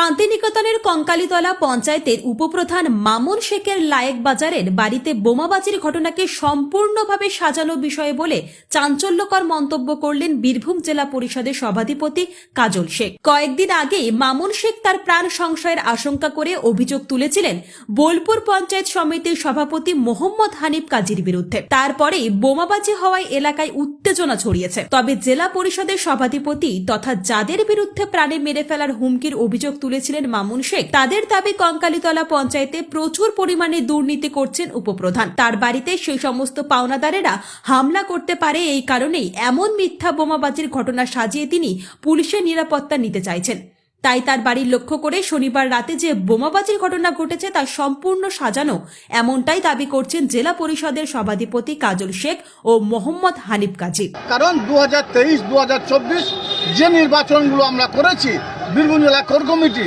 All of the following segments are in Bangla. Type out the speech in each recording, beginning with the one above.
শান্তিনিকেতনের কঙ্কালীতলা পঞ্চায়েতের উপপ্রধান মামুন শেখের লায়েক বাজারের বাড়িতে বোমাবাজির ঘটনাকে সম্পূর্ণভাবে সাজানো বিষয় বলে চাঞ্চল্যকর মন্তব্য করলেন বীরভূম জেলা পরিষদের সভাধিপতি কাজল শেখ। কয়েকদিন আগে মামুন শেখ তার প্রাণ সংশয়ের আশঙ্কা করে অভিযোগ তুলেছিলেন বোলপুর পঞ্চায়েত সমিতির সভাপতি মোহাম্মদ হানিফ কাজীর বিরুদ্ধে। তারপরেই বোমাবাজি হওয়ায় এলাকায় উত্তেজনা ছড়িয়েছে। তবে জেলা পরিষদের সভাধিপতি তথা যাদের বিরুদ্ধে প্রাণে মেরে ফেলার হুমকির অভিযোগ তুলেছিলেন মামুন শেখ। তাদের দাবি, কঙ্কালীতলা পঞ্চায়েতে প্রচুর পরিমাণে দুর্নীতি করছেন উপপ্রধান। তার বাড়িতে সেই সমস্ত পাওনাদারেরা হামলা করতে পারে এই কারণেই এমন মিথ্যা বোমাবাজির ঘটনা সাজিয়ে তিনি পুলিশের নিরাপত্তা নিতে চাইছেন। তাই তার বাড়ির লক্ষ্য করে শনিবার রাতে যে বোমাবাজির ঘটনা ঘটেছে তা সম্পূর্ণ সাজানো এমনটাই দাবি করছেন জেলা পরিষদের সভাধিপতি কাজল শেখ ও মোহাম্মদ হানিফ কাজী। কারণ দু হাজার তেইশ চব্বিশ যে নির্বাচনগুলো আমরা করেছি বীরভূম জেলা কোর কমিটি,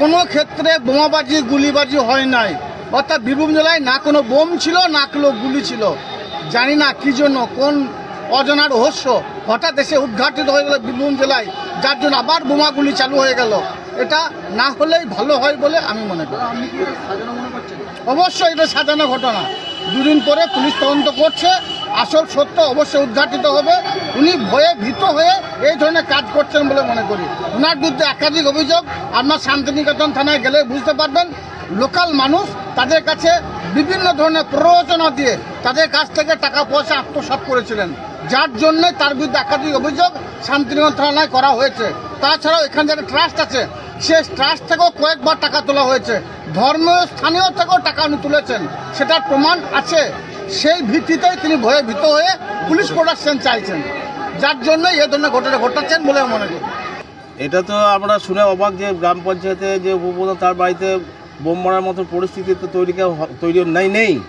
কোনো ক্ষেত্রে বোমাবাজি, গুলিবাজি হয় নাই। অর্থাৎ বীরভূম জেলায় না কোনো বোম ছিল, না কোনো গুলি ছিল। জানি না কি জন্য, কোন অজানা রহস্য। হঠাৎ এসে উদ্ঘাটিত হয়ে গেল বীরভূম জেলায়, যার জন্য আবার বোমাগুলি চালু হয়ে গেল। এটা না হলেই ভালো হয় বলে আমি মনে করি। অবশ্যই এটা সাজানো ঘটনা। দুদিন পরে পুলিশ তদন্ত করছে। আসল সত্য অবশ্যই উদ্ঘাটিত হবে। উনি ভয়ে ভীত হয়ে এই ধরনের কাজ করছেন বলে মনে করি। ওনার বিরুদ্ধে একাধিক অভিযোগ। আপনার শান্তিনিকেতন থানায় গেলে বুঝতে পারবেন, লোকাল মানুষ তাদের কাছে বিভিন্ন ধরনের প্ররোচনা দিয়ে তাদের কাছ থেকে টাকা পয়সা আত্মসাৎ করেছিলেন। যার জন্য তার বিরুদ্ধে একাধিক অভিযোগ শান্তিনিকেতন থানায় করা হয়েছে। তাছাড়াও এখানে যারা ট্রাস্ট আছে সে ট্রাস্ট থেকেও কয়েকবার টাকা তোলা হয়েছে। ধর্মীয় স্থানীয় থেকেও টাকা উনি তুলেছেন। সেটার প্রমাণ আছে। সেই ভিত্তিতেই তিনি ভয়ে ভীত হয়ে পুলিশ প্রোডাকশন চাইছেন। যার জন্য এ ধরনের ঘটনা ঘটাচ্ছেন বলে মনে করি। এটা তো আমরা শুনে অবাক যে গ্রাম পঞ্চায়েতে যে উপপ্রধান তার বাড়িতে বোম মারার মতো পরিস্থিতি তো তৈরি তৈরি নাই, নেই।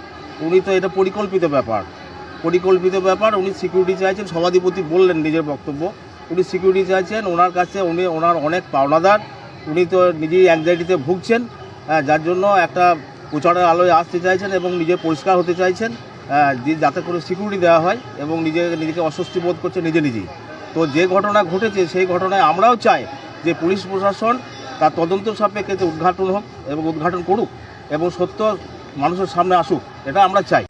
উনি তো এটা পরিকল্পিত ব্যাপার। পরিকল্পিত ব্যাপার, উনি সিকিউরিটি চাইছেন। সভাধিপতি বললেন নিজের বক্তব্য। উনি সিকিউরিটি চাইছেন। ওনার কাছে উনি, ওনার অনেক পাওনাদার। উনি তো নিজেই অ্যাংজাইটিতে ভুগছেন যার জন্য একটা প্রচারের আলোয় আসতে চাইছেন এবং নিজে পরিষ্কার হতে চাইছেন যে- যাতে করে সিকিউরিটি দেওয়া হয় এবং নিজে, নিজেকে অস্বস্তি বোধ করছে নিজে নিজেই। তো যে ঘটনা ঘটেছে সেই ঘটনায় আমরাও চাই যে পুলিশ প্রশাসন তার তদন্ত সাপেক্ষে উদ্ঘাটন হোক এবং উদ্ঘাটন করুক এবং সত্য মানুষের সামনে আসুক, এটা আমরা চাই।